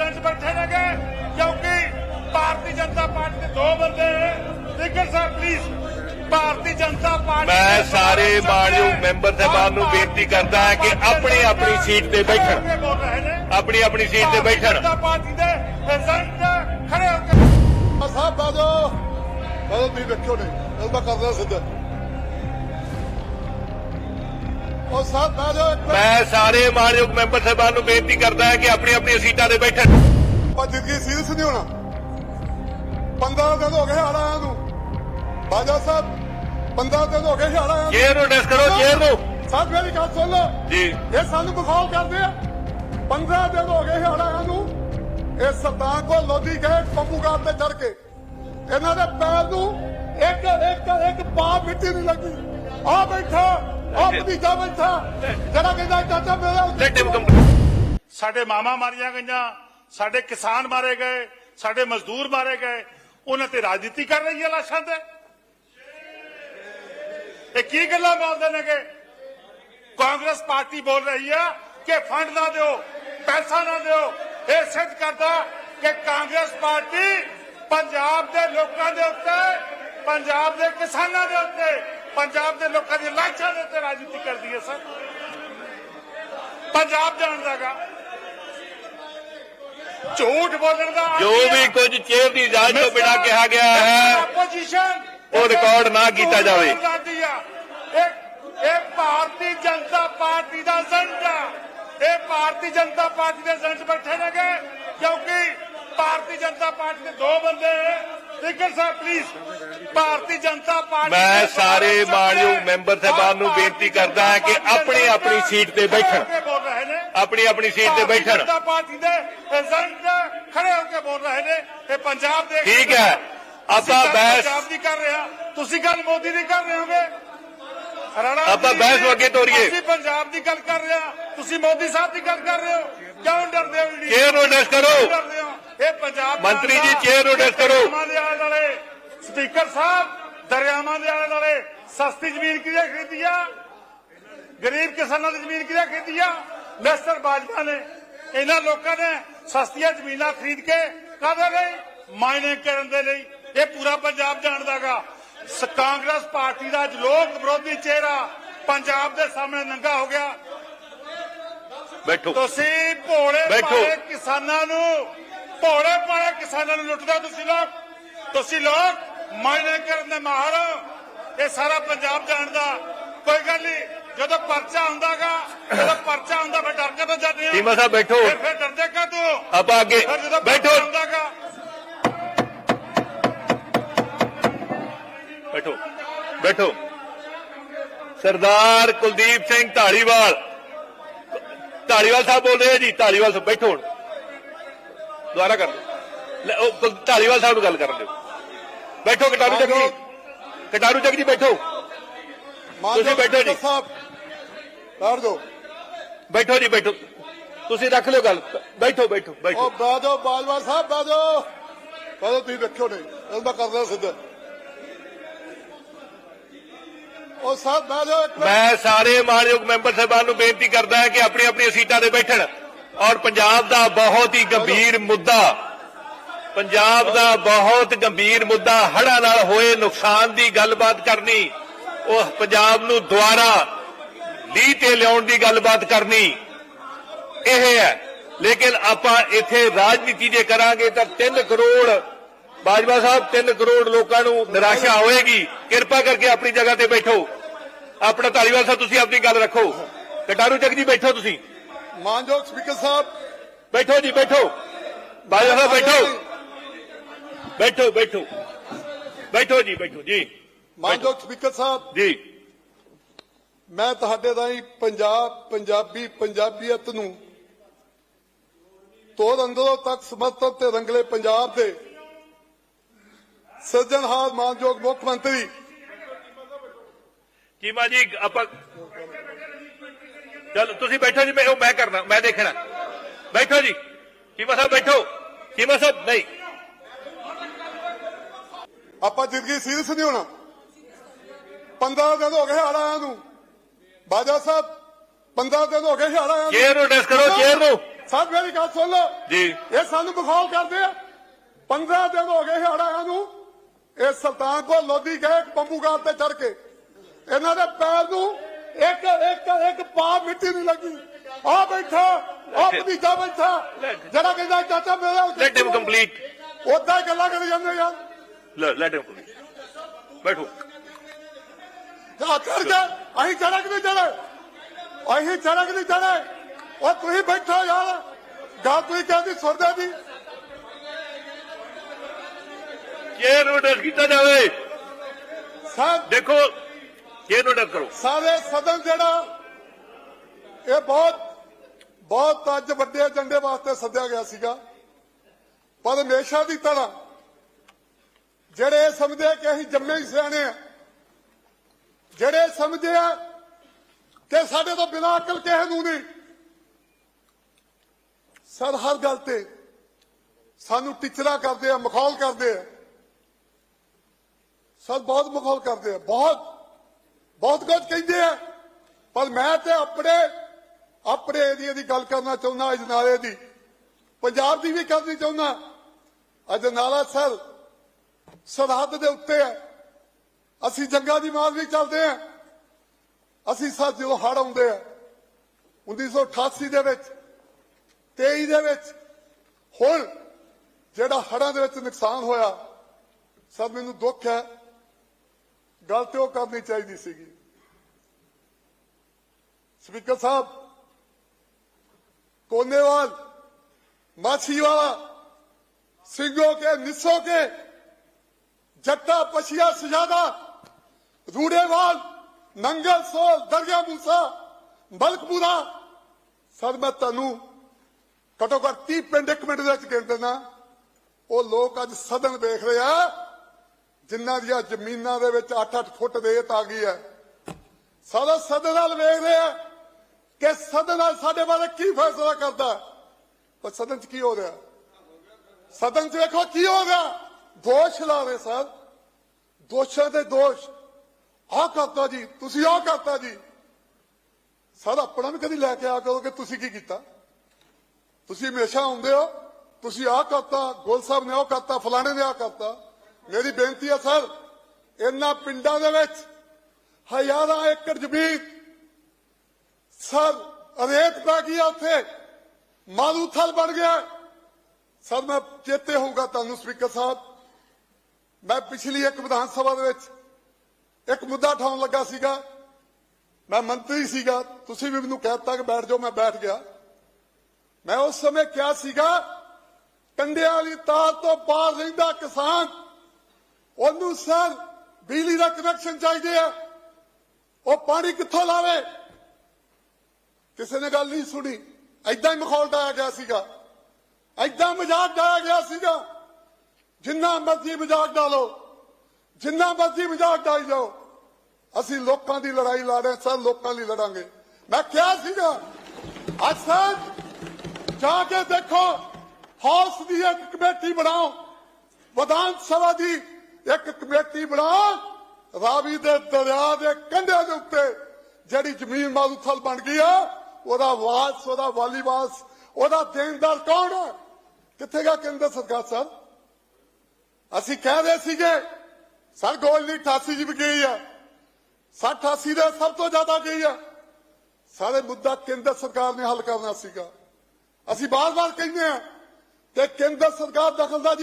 Agent ਬੈਠੇ ਨੇਗੇ ਕਿਉਂਕਿ ਭਾਰਤੀ ਜਨਤਾ ਪਾਰਟੀ ਦੇ ਦੋ ਬੰਦੇ ਨੇ। ਸਪੀਕਰ ਸਾਹਿਬ ਪਲੀਜ਼ ਭਾਰਤੀ ਜਨਤਾ ਪਾਰਟੀ ਮੈਂ ਸਾਰੇ ਮਾਣਯੋਗ ਮੈਂਬਰ ਸਾਹਿਬਾਨ ਨੂੰ ਬੇਨਤੀ ਕਰਦਾ ਹਾਂ ਕਿ ਆਪਣੀ ਆਪਣੀ ਸੀਟ ਤੇ ਬੈਠਣ। ਖੜੇ ਹੋ ਕੇ ਬੋਲ ਰਹੇ ਨੇ। ਆਪਣੀ ਆਪਣੀ ਸੀਟ ਤੇ ਭਾਰਤੀ ਬੈਠਣ। ਜਨਤਾ ਪਾਰਟੀ ਦੇ ਖੜੇ ਹੋ ਕੇ ਸਾਹਿਬ ਬਾਜੋ ਬਾਜੋ ਤੁਸੀਂ ਵੇਖਿਓ ਨਹੀਂ। ਇਹ ਮੈਂ ਕਰਦਾ ਸਿੱਧਾ। ਉਹ ਇੱਕ ਮਿੰਟ। ਮੈਂ ਸਾਰੇ ਮਾਣਯੋਗ ਮੈਂਬਰ ਸਾਹਿਬਾਨ ਨੂੰ ਬੇਨਤੀ ਕਰਦਾ ਹਾਂ ਕਿ ਆਪਣੀ ਆਪਣੀ ਸੀਟਾਂ ਤੇ ਬੈਠਣ। ਜ਼ਿੰਦਗੀ ਸੀਰੀਅਸ ਨਹੀਂ ਹੋਣਾ। 15 ਦਿਨ ਹੋ ਗਏ ਹਾਲ ਆਇਆ ਨੂੰ। ਬਾਜਾ ਸਾਹਿਬ 15 ਦਿਨ ਹੋ ਗਏ ਹਾਲ ਆਇਆ ਚੇਅਰ ਨੂੰ ਡਿਸ ਕਰੋ ਚੇਅਰ ਨੂੰ। ਸਾਹਿਬ ਮੇਰੀ ਗੱਲ ਸੁਣ ਲਓ। ਜੀ। ਇਹ ਸਾਨੂੰ ਬਖੌਲ ਕਰਦੇ ਆ। 15 ਦਿਨ ਹੋ ਗਏ ਹਾਲ ਆਇਆ ਨੂੰ। ਇਹ ਸਰਦਾਰ ਕੋ ਲੋਧੀ ਗਏ ਪੰਮੂਗਾਰ ਤੇ ਚੜ ਕੇ। ਇਹਨਾਂ ਦੇ ਪੈਰ ਨੂੰ ਇੱਕ ਇੱਕ ਇੱਕ ਪਾ ਮਿੱਟੀ ਨਹੀਂ ਲੱਗੀ। ਆ ਬੈਠਾ। ਆ ਭਤੀਜਾ ਬੈਠਾ ਜਿਹੜਾ ਕਹਿੰਦਾ ਚਾਚਾ ਮੇਰਾ ਕੰਪਲੀਟ ਸਾਡੇ ਮਾਮਾ ਮਾਰੀਆਂ ਗਈਆਂ ਸਾਡੇ ਕਿਸਾਨ ਮਾਰੇ ਗਏ ਸਾਡੇ ਮਜ਼ਦੂਰ ਮਾਰੇ ਗਏ। ਉਹਨਾਂ ਤੇ ਰਾਜਨੀਤੀ ਕਰ ਰਹੀ ਹੈ ਲਾਸ਼ਾਂ ਤੇ। ਇਹ ਕੀ ਗੱਲਾਂ ਬੋਲਦੇ ਨੇਗੇ? ਕਾਂਗਰਸ ਪਾਰਟੀ ਬੋਲ ਰਹੀ ਹੈ ਕਿ ਫੰਡ ਨਾ ਦਿਓ ਪੈਸਾ ਨਾ ਦਿਓ। ਇਹ ਸਿੱਧ ਕਰਦਾ ਕਿ ਕਾਂਗਰਸ ਪਾਰਟੀ ਪੰਜਾਬ ਦੇ ਲੋਕਾਂ ਦੇ ਉੱਤੇ ਪੰਜਾਬ ਦੇ ਕਿਸਾਨਾਂ ਦੇ ਉੱਤੇ ਪੰਜਾਬ ਦੇ ਲੋਕਾਂ ਦੀ ਲਾਸ਼ਾਂ ਦੇ ਉੱਤੇ ਰਾਜਨੀਤੀ ਕਰਦੀ ਹੈ ਸਰ। ਪੰਜਾਬ ਜਾਣਦਾਗਾ ਝੂਠ ਬੋਲਣ ਦਾ ਜੋ ਵੀ ਕੁਝ ਚੇਅਰ ਦੀ ਇਜਾਜ਼ਤ ਤੋਂ ਬਿਨਾਂ ਕਿਹਾ ਗਿਆ ਹੈ ਉਹ ਰਿਕਾਰਡ ਨਾ ਕੀਤਾ ਜਾਵੇ। ਇਹ ਇਹ ਭਾਰਤੀ ਜਨਤਾ ਪਾਰਟੀ ਦਾ ਆ। ਇਹ ਭਾਰਤੀ ਜਨਤਾ ਪਾਰਟੀ ਦੇ ਏਜੰਟ ਬੈਠੇ ਨੇਗੇ ਕਿਉਂਕਿ ਭਾਰਤੀ ਜਨਤਾ ਪਾਰਟੀ ਦੇ ਦੋ ਬੰਦੇ ਸਪੀਕਰ ਸਾਹਿਬ ਪਲੀਜ਼ ਭਾਰਤੀ ਜਨਤਾ ਪਾਰਟੀ ਮੈਂ ਸਾਰੇ ਮਾਣਯੋਗ ਮੈਂਬਰ ਸਾਹਿਬਾਨ ਨੂੰ ਬੇਨਤੀ ਕਰਦਾ ਹਾਂ ਕਿ ਆਪਣੀ ਆਪਣੀ ਸੀਟ ਤੇ ਬੈਠਣ। ਆਪਣੀ ਆਪਣੀ ਸੀਟ ਤੇ ਬੈਠਣ। ਜਨਤਾ ਪਾਰਟੀ ਦੇ ਏਜੰਟ ਖੜੇ ਹੋ ਕੇ ਬੋਲ ਰਹੇ ਨੇ। ਇਹ ਪੰਜਾਬ ਦੇ ਠੀਕ ਹੈ। ਆਪਾਂ ਬਹਿਸ- ਪੰਜਾਬ ਦੀ ਕਰ ਰਹੇ ਤੁਸੀਂ ਗੱਲ ਮੋਦੀ ਦੀ ਕਰ ਰਹੇ ਹੋਗੇ। ਆਪਾਂ ਬਹਿਸ ਅੱਗੇ ਤੋਰੀਏ। ਅਸੀਂ ਪੰਜਾਬ ਦੀ ਗੱਲ ਕਰ ਰਹੇ ਤੁਸੀਂ ਮੋਦੀ ਸਾਹਿਬ ਦੀ ਗੱਲ ਕਰ ਰਹੇ ਹੋ। ਕਿਉਂ ਡਰਦੇ ਹੋ ਕਰੋ? ਕਿਉਂ ਡਰਦੇ ਹੋ? ਇਹ ਪੰਜਾਬ ਮੰਤਰੀ ਜੀ, ਚੇਅਰ ਡਿਸ ਕਰੋ। ਦਰਿਆਵਾਂ ਦੇ ਆਲੇ ਦੁਆਲੇ ਸਪੀਕਰ ਸਾਹਿਬ ਦਰਿਆਵਾਂ ਦੇ ਆਲੇ ਦੁਆਲੇ ਸਸਤੀ ਜ਼ਮੀਨ ਕਿਹਨੇ ਖਰੀਦੀ ਆ? ਗਰੀਬ ਕਿਸਾਨਾਂ ਦੀ ਜ਼ਮੀਨ ਕਿਹਨੇ ਖਰੀਦੀ ਆ? ਮਿਸਟਰ ਬਾਜਵਾ ਨੇ ਇਹਨਾਂ ਲੋਕਾਂ ਨੇ ਸਸਤੀਆਂ ਜ਼ਮੀਨਾਂ ਖਰੀਦ ਕੇ ਕਾਹਦੇ ਲਈ? ਮਾਈਨਿੰਗ ਕਰਨ ਦੇ ਲਈ। ਇਹ ਪੂਰਾ ਪੰਜਾਬ ਜਾਣਦਾਗਾ। ਕਾਂਗਰਸ ਪਾਰਟੀ ਦਾ ਅੱਜ ਲੋਕ ਵਿਰੋਧੀ ਚਿਹਰਾ ਪੰਜਾਬ ਦੇ ਸਾਹਮਣੇ ਨੰਗਾ ਹੋ ਗਿਆ। ਬੈਠੋ। ਤੁਸੀਂ ਭੋਲੇ। ਭਾਲੇ ਕਿਸਾਨਾਂ ਨੂੰ ਭੋਲੇ ਭਾਲੇ ਕਿਸਾਨਾਂ ਨੂੰ ਲੁੱਟਦੇ ਤੁਸੀਂ ਲੋਕ? ਤੁਸੀਂ ਲੋਕ ਮਾਈਨਿੰਗ ਕਰਨ ਦੇ ਮਾਹਰ ਇਹ ਸਾਰਾ ਪੰਜਾਬ ਜਾਣਦਾ। ਕੋਈ ਗੱਲ ਨਹੀਂ ਜਦੋਂ ਪਰਚਾ ਹੁੰਦਾਗਾ ਜਦੋਂ ਪਰਚਾ ਹੁੰਦਾ ਫਿਰ ਡਰ ਕੇ ਤਾਂ ਜਾਂਦੇ ਆ ਚੀਮਾ ਸਾਹਿਬ ਬੈਠੋ। ਫਿਰ ਡਰਦੇ ਕਾ ਤੂੰ? ਆਪਾਂ ਅੱਗੇ ਬੈਠੋ। ਬੈਠੋ। ਬੈਠੋ। ਸਰਦਾਰ ਕੁਲਦੀਪ ਸਿੰਘ ਢਾਲੀਵਾਲ ਢਾਲੀਵਾਲ ਸਾਹਿਬ ਬੋਲ ਰਹੇ ਜੀ ਢਾਲੀਵਾਲ ਸਾਹਿਬ ਬੈਠੋ ਦੁਬਾਰਾ ਕਰ ਲਓ ਲੈ, ਉਹ ਢਾਲੀਵਾਲ ਸਾਹਿਬ ਨੂੰ ਗੱਲ ਕਰਨ ਦਿਓ। ਬੈਠੋ ਕਟਾਰੂ ਚੱਕ ਜੀ। ਕਟਾਰੂ ਚੱਕ ਜੀ ਬੈਠੋ। ਤੁਸੀਂ ਬੈਠੋ ਜੀ। ਬੈਠ ਜਾਓ। ਬੈਠੋ ਜੀ ਬੈਠੋ। ਤੁਸੀਂ ਰੱਖ ਲਿਓ ਗੱਲ। ਬੈਠੋ ਬੈਠੋ ਉਹ ਬੈਠੋ ਬਾਜੋ ਬਾਜਵਾ ਸਾਹਿਬ ਬਾਜੋ ਬਾਜੋ ਤੁਸੀਂ ਵੇਖਿਓ ਨਹੀਂ। ਇਹ ਮੈਂ ਕਰਦਾ ਸਿੱਧਾ। ਉਹ ਸਾਹਿਬ ਮਿੰਟ। ਮੈਂ ਸਾਰੇ ਮਾਣਯੋਗ ਮੈਂਬਰ ਸਾਹਿਬਾਨ ਨੂੰ ਬੇਨਤੀ ਕਰਦਾ ਹਾਂ ਕਿ ਆਪਣੀ ਆਪਣੀ ਸੀਟਾਂ ਤੇ ਬੈਠਣ। ਔਰ ਪੰਜਾਬ ਦਾ ਬਹੁਤ ਹੀ ਗੰਭੀਰ ਮੁੱਦਾ, ਪੰਜਾਬ ਦਾ ਬਹੁਤ ਗੰਭੀਰ ਮੁੱਦਾ ਹੜ੍ਹਾਂ ਨਾਲ ਹੋਏ ਨੁਕਸਾਨ ਦੀ ਗੱਲਬਾਤ ਕਰਨੀ, ਉਹ ਪੰਜਾਬ ਨੂੰ ਦੁਆਰਾ ਲੀਹ ਤੇ ਲਿਆਉਣ ਦੀ ਗੱਲਬਾਤ ਕਰਨੀ, ਇਹ ਹੈ। ਲੇਕਿਨ ਆਪਾਂ ਇੱਥੇ ਰਾਜਨੀਤੀ ਜੇ ਕਰਾਂਗੇ ਤਾਂ 3 ਕਰੋੜ ਬਾਜਵਾ ਸਾਹਿਬ 3 ਕਰੋੜ ਲੋਕਾਂ ਨੂੰ ਨਿਰਾਸ਼ਾ ਹੋਏਗੀ। ਕਿਰਪਾ ਕਰਕੇ ਆਪਣੀ ਜਗ੍ਹਾ ਤੇ ਬੈਠੋ। ਆਪਣਾ ਧਾਲੀਵਾਲ ਸਾਹਿਬ, ਤੁਸੀਂ ਆਪਣੀ ਗੱਲ ਰੱਖੋ। ਕਟਾਰੂ ਚੱਕ ਜੀ, ਬੈਠੋ ਤੁਸੀਂ। ਮਾਨਯੋਗ ਸਪੀਕਰ ਸਾਹਿਬ ਬੈਠੋ ਜੀ ਬੈਠੋ ਬਾਜਵਾ ਸਾਹਿਬ ਬੈਠੋ ਬੈਠੋ ਬੈਠੋ ਬੈਠੋ ਜੀ ਬੈਠੋ ਜੀ ਮਾਨਯੋਗ ਸਪੀਕਰ ਸਾਹਿਬ ਜੀ ਮੈਂ ਤੁਹਾਡੇ ਰਾਹੀਂ ਪੰਜਾਬ ਪੰਜਾਬੀ ਪੰਜਾਬੀਅਤ ਨੂੰ ਤੋੜ ਅੰਦਰੋਂ ਤੱਕ ਸਮਰਥਨ ਤੇ ਰੰਗਲੇ ਪੰਜਾਬ ਦੇ ਸਿਰਜਣਹਾਰ ਮਾਨਯੋਗ ਮੁੱਖ ਮੰਤਰੀ ਚੀਮਾ ਜੀ ਆਪਾਂ ਚਲ ਤੁਸੀਂ ਬੈਠੋ ਜੀ ਮੈਂ ਉਹ ਮੈਂ ਕਰਨਾ ਮੈਂ ਦੇਖਣਾ। ਬੈਠੋ ਜੀ। ਚੀਮਾ ਸਾਹਿਬ ਬੈਠੋ? ਚੀਮਾ ਸਾਹਿਬ? ਨਹੀਂ। ਆਪਾਂ ਜ਼ਿੰਦਗੀ ਸੀਰੀਅਸ ਨਹੀਂ ਹੋਣਾ। 15 ਦਿਨ ਹੋ ਗਏ ਹਾਲ ਆਇਆ ਨੂੰ। ਬਾਜਾ ਸਾਹਿਬ 15 ਦਿਨ ਹੋ ਗਏ ਹਾਲ ਆਇਆ ਨੂੰ। ਚੇਅਰ ਨੂੰ ਡਿਸ ਕਰੋ ਚੇਅਰ ਨੂੰ। ਸਭ ਮੇਰੀ ਗੱਲ ਸੁਣ ਲਓ। ਜੀ। ਇਹ ਸਾਨੂੰ ਬਖੌਲ ਕਰਦੇ ਆ। 15 ਦਿਨ ਹੋ ਗਏ ਹੜਾਂ ਨੂੰ। ਇਹ ਸੁਲਤਾਨ ਕੋ ਲੋਧੀ ਗਏ ਬੰਬੂਗਾਰ ਤੇ ਚੜ ਕੇ। ਇਹਨਾਂ ਦੇ ਪੈਰ ਨੂੰ ਇੱਕ ਇੱਕ ਇੱਕ ਪਾ ਮਿੱਟੀ ਨਹੀਂ ਲੱਗੀ। ਆ ਬੈਠਾ ਆ ਭਤੀਜਾ ਬੈਠਾ। ਜਿਹੜਾ ਕਹਿੰਦਾ ਚਾਚਾ ਮੇਰਾ ਲੈਟ ਹਿਮ ਕੰਪਲੀਟ ਉਦਾਂ ਗੱਲਾਂ ਕਰੀ ਜਾਂਦੇ ਯਾਰ ਲੈਟ ਹਿਮ ਕੰਪਲੀਟ ਬੈਠੋ। ਜਾ ਚੜ ਕੇ ਅਸੀਂ ਚੜਕ ਨਹੀਂ ਚੜੇ ਅਸੀਂ ਚੜਕ ਨਹੀਂ ਚੜੇ ਉਹ ਤੁਸੀਂ ਬੈਠੋ ਯਾਰ। ਗੱਲ ਤੁਸੀਂ ਕਹਿੰਦੀ ਸੁਣਦੇ ਦੀ। ਕੇਅਰ ਨੋਟਿਸ ਕੀਤਾ ਜਾਵੇ। ਸਭ ਦੇਖੋ ਕੇਅਰ ਨੋਟਿਸ ਕਰੋ। ਸਾਰੇ ਸਦਨ ਜਿਹੜਾ, ਇਹ ਬਹੁਤ ਬਹੁਤ ਅੱਜ ਵੱਡੇ ਏਜੰਡੇ ਵਾਸਤੇ ਸੱਦਿਆ ਗਿਆ ਸੀਗਾ। ਪਰ ਹਮੇਸ਼ਾ ਦੀ ਤਰ੍ਹਾਂ, ਜਿਹੜੇ ਇਹ ਸਮਝਦੇ ਕਿ ਅਸੀਂ ਜੰਮੇ ਹੀ ਸਿਆਣੇ ਆ, ਜਿਹੜੇ ਸਮਝਦੇ ਆ ਕਿ ਸਾਡੇ ਤੋਂ ਬਿਨਾਂ ਅਕਲ ਕਿਸੇ ਨੂੰ ਨਹੀਂ, ਸਰ, ਹਰ ਗੱਲ ਤੇ ਸਾਨੂੰ ਟਿਚਰਾ ਕਰਦੇ ਆ, ਮਖੌਲ ਕਰਦੇ ਆ। ਸਰ, ਬਹੁਤ ਮਖੌਲ ਕਰਦੇ ਆ, ਬਹੁਤ। ਬਹੁਤ ਕੁਝ ਕਹਿੰਦੇ ਆ। ਪਰ ਮੈਂ ਤੇ ਆਪਣੇ ਆਪਣੇ ਏਰੀਏ ਦੀ ਗੱਲ ਕਰਨਾ ਚਾਹੁੰਦਾ, ਅਜਨਾਲੇ ਦੀ। ਪੰਜਾਬ ਦੀ ਵੀ ਕਰਨੀ ਚਾਹੁੰਦਾ। ਅਜਨਾਲਾ ਸਰ ਸਰਹੱਦ ਦੇ ਉੱਤੇ ਹੈ। ਅਸੀਂ ਜੰਗਾਂ ਦੀ ਮਾਰ ਵੀ ਚੱਲਦੇ ਆ। ਅਸੀਂ ਸਰ ਜਦੋਂ ਹੜ ਆਉਂਦੇ ਆ 1988 ਦੇ ਵਿੱਚ 23 ਦੇ ਵਿੱਚ, ਹੁਣ ਜਿਹੜਾ ਹੜਾਂ ਦੇ ਵਿੱਚ ਨੁਕਸਾਨ ਹੋਇਆ ਸਰ ਮੈਨੂੰ ਦੁੱਖ ਹੈ। ਗੱਲ ਤੇ ਉਹ ਕਰਨੀ ਚਾਹੀਦੀ ਸੀਗੀ। ਸਪੀਕਰ ਸਾਹਿਬ, ਕੋਨੇਵਾਲ, ਮਾਛੀਵਾਲਾ ਸਿੰਘੋ ਕੇ ਨਿਸੋ ਕੇ ਜੱਟਾ, ਪਛੀਆ, ਸਜਾਦਾ, ਰੂੜੇਵਾਲ, ਨੰਗਲ, ਸੋਲ ਦਰਗਾ ਮੂਸਾ, ਮਲਕਪੁਰਾ, ਸਰ, ਮੈਂ ਤੁਹਾਨੂੰ ਘਟੋ ਘੱਟ 30 ਪਿੰਡ, ਇੱਕ ਮਿੰਟ ਦੇ ਵਿੱਚ ਗਿਣ ਦਿੰਦਾ। ਉਹ ਲੋਕ ਅੱਜ ਸਦਨ ਵੇਖ ਰਹੇ ਆ। ਜਿਨ੍ਹਾਂ ਦੀਆਂ ਜ਼ਮੀਨਾਂ ਦੇ ਵਿੱਚ 8-8 ਫੁੱਟ ਰੇਤ ਆ ਗਈ ਹੈ, ਸਾਰਾ ਸਦਨ ਨਾਲ ਵੇਖ ਰਹੇ ਆ ਕਿ ਸਦਨ ਨਾਲ ਸਾਡੇ ਬਾਰੇ ਕੀ ਫੈਸਲਾ ਕਰਦਾ ਪਰ ਸਦਨ 'ਚ ਕੀ ਹੋ ਰਿਹਾ? ਸਦਨ 'ਚ ਵੇਖੋ ਕੀ ਹੋ ਰਿਹਾ। ਦੋਸ਼ ਲਾ ਰਹੇ ਸਰ। ਦੋਸ਼ਾਂ ਦੇ ਦੋਸ਼। ਆਹ ਕਰਤਾ ਜੀ, ਤੁਸੀਂ ਆਹ ਕਰਤਾ ਜੀ। ਸਰ, ਆਪਣਾ ਵੀ ਕਦੀ ਲੈ ਕੇ ਆ ਕਰੋ ਕਿ ਤੁਸੀਂ ਕੀ ਕੀਤਾ? ਤੁਸੀਂ ਹਮੇਸ਼ਾ ਆਉਂਦੇ ਹੋ, ਤੁਸੀਂ ਆਹ ਕਰਤਾ, ਗੋਲ ਸਾਹਿਬ ਨੇ ਉਹ ਕਰਤਾ, ਫਲਾਣੇ ਨੇ ਆਹ ਕਰਤਾ। ਮੇਰੀ ਬੇਨਤੀ ਹੈ, ਸਰ, ਇਹਨਾਂ ਪਿੰਡਾਂ ਦੇ ਵਿੱਚ ਹਜ਼ਾਰਾਂ ਏਕੜ ਜ਼ਮੀਨ, ਸਰ, ਰੇਤ ਪੈ ਗਈ ਉੱਥੇ ਮਾਰੂਥਲ ਬਣ ਗਿਆ। ਸਰ, ਮੈਂ ਚੇਤੇ ਹੋਊਗਾ ਤੁਹਾਨੂੰ, ਸਪੀਕਰ ਸਾਹਿਬ। ਮੈਂ ਪਿਛਲੀ ਇੱਕ ਵਿਧਾਨ ਸਭਾ ਦੇ ਵਿੱਚ ਇੱਕ ਮੁੱਦਾ ਉਠਾਉਣ ਲੱਗਾ ਸੀਗਾ। ਮੈਂ ਮੰਤਰੀ ਸੀਗਾ। ਤੁਸੀਂ ਵੀ ਮੈਨੂੰ ਕਹਿਤਾ ਕਿ ਬੈਠ ਜਾਓ, ਮੈਂ ਬੈਠ ਗਿਆ। ਮੈਂ ਉਸ ਸਮੇਂ ਕਿਹਾ ਸੀਗਾ, ਕੰਡਿਆਂ ਵਾਲੀ ਤਾਰ ਤੋਂ ਬਾਹਰ ਰਹਿੰਦਾ ਕਿਸਾਨ ਉਹਨੂੰ ਸਰ ਬਿਜਲੀ ਦਾ ਕਨੈਕਸ਼ਨ ਚਾਹੀਦੇ ਆ। ਉਹ ਪਾਣੀ ਕਿੱਥੋਂ ਲਾਵੇ? ਕਿਸੇ ਨੇ ਗੱਲ ਨਹੀਂ ਸੁਣੀ। ਐਦਾਂ ਹੀ ਮਖੌਲ ਡਾਇਆ ਗਿਆ ਸੀਗਾ। ਐਦਾਂ ਮਜ਼ਾਕ ਡਾਇਆ ਗਿਆ ਸੀਗਾ। ਜਿੰਨਾ ਮਰਜ਼ੀ ਮਜ਼ਾਕ ਡਾਲੋ ਜਿੰਨਾ ਮਰਜ਼ੀ ਮਜ਼ਾਕ ਡਾਈ ਜਾਓ ਅਸੀਂ ਲੋਕਾਂ ਦੀ ਲੜਾਈ ਲੜ ਰਹੇ ਸਰ ਲੋਕਾਂ ਲਈ ਲੜਾਂਗੇ। ਮੈਂ ਕਿਹਾ ਸੀਗਾ, ਅੱਜ ਸਰ ਜਾ ਕੇ ਦੇਖੋ, ਹਾਊਸ ਦੀ ਇੱਕ ਕਮੇਟੀ ਬਣਾਓ। ਵਿਧਾਨ ਸਭਾ ਦੀ ਇੱਕ ਕਮੇਟੀ ਬਣਾ, ਰਾਵੀ ਦੇ ਦਰਿਆ ਦੇ ਕੰਢੇ ਦੇ ਉੱਤੇ, ਜਿਹੜੀ ਜ਼ਮੀਨ ਮਾਰੂਥਲ ਬਣ ਗਈ ਆ, ਉਹਦਾ ਵਾਸ ਉਹਦਾ ਵਾਲੀਵਾਸ ਉਹਦਾ ਦੇਣਦਾਰ ਕੌਣ ਹੈ ਕਿੱਥੇ ਗਿਆ ਕੇਂਦਰ ਸਰਕਾਰ ਸਰ? ਅਸੀਂ ਕਹਿ ਰਹੇ ਸੀਗੇ, ਸਰ ਗੋਲ ਦੀ 88 ਜੀ ਵੀ ਗਈ ਆ 60 88 ਦੇ ਸਭ ਤੋਂ ਜ਼ਿਆਦਾ ਗਈ ਆ। ਸਾਰੇ ਮੁੱਦਾ ਕੇਂਦਰ ਸਰਕਾਰ ਨੇ ਹੱਲ ਕਰਨਾ ਸੀਗਾ। ਅਸੀਂ ਬਾਰ-ਬਾਰ ਕਹਿੰਦੇ ਆ ਕਿ ਕੇਂਦਰ ਸਰਕਾਰ ਦਖਲਅੰਦਾਜ਼ੀ